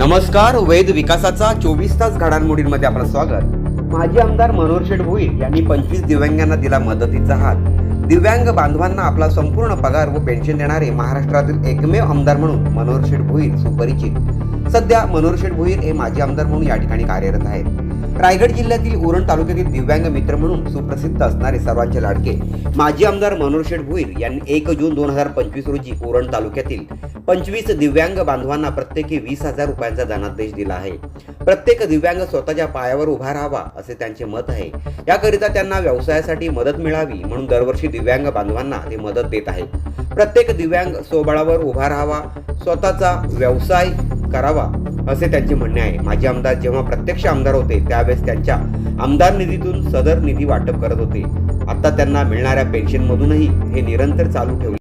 नमस्कार वेद विकासाचा चोवीस तास घडामोडींमध्ये आपलं स्वागत. माजी आमदार मनोहर शेठ भोईर यांनी पंचवीस दिव्यांगांना दिला मदतीचा हात. दिव्यांग बांधवांना आपला संपूर्ण पगार व पेन्शन देणारे महाराष्ट्रातील एकमेव आमदार म्हणून मनोहर शेठ भोईर सुपरिचित. सध्या मनोहर शेठ भोईर हे माजी आमदार म्हणून या ठिकाणी कार्यरत आहेत. रायगड जिल्ह्यातील उरण तालुक्यातील दिव्यांग मित्र म्हणून सुप्रसिद्ध असणारे सर्वांचे लाडके माजी आमदार मनोहर शेठ भोईर यांनी एक जून दोन हजार पंचवीस रोजी उरण तालुक्यातील पंचवीस दिव्यांग बांधवांना प्रत्येकी वीस हजार रुपयांचा धनादेश दिला आहे. प्रत्येक दिव्यांग स्वतःच्या पायावर उभा राहावा असे त्यांचे मत आहे. याकरिता त्यांना व्यवसायासाठी मदत मिळावी म्हणून दरवर्षी दिव्यांग बांधवांना ते मदत देत आहेत. प्रत्येक दिव्यांग स्वबळावर उभा राहावा स्वतःचा व्यवसाय करावा असे त्यांचे म्हणणे आहे. माजी आमदार जेव्हा प्रत्यक्ष आमदार होते त्यावेळेस त्यांच्या आमदार निधीतून सदर निधी वाटप करत होते. आता त्यांना मिळणाऱ्या पेन्शनमधूनही हे निरंतर चालू ठेवले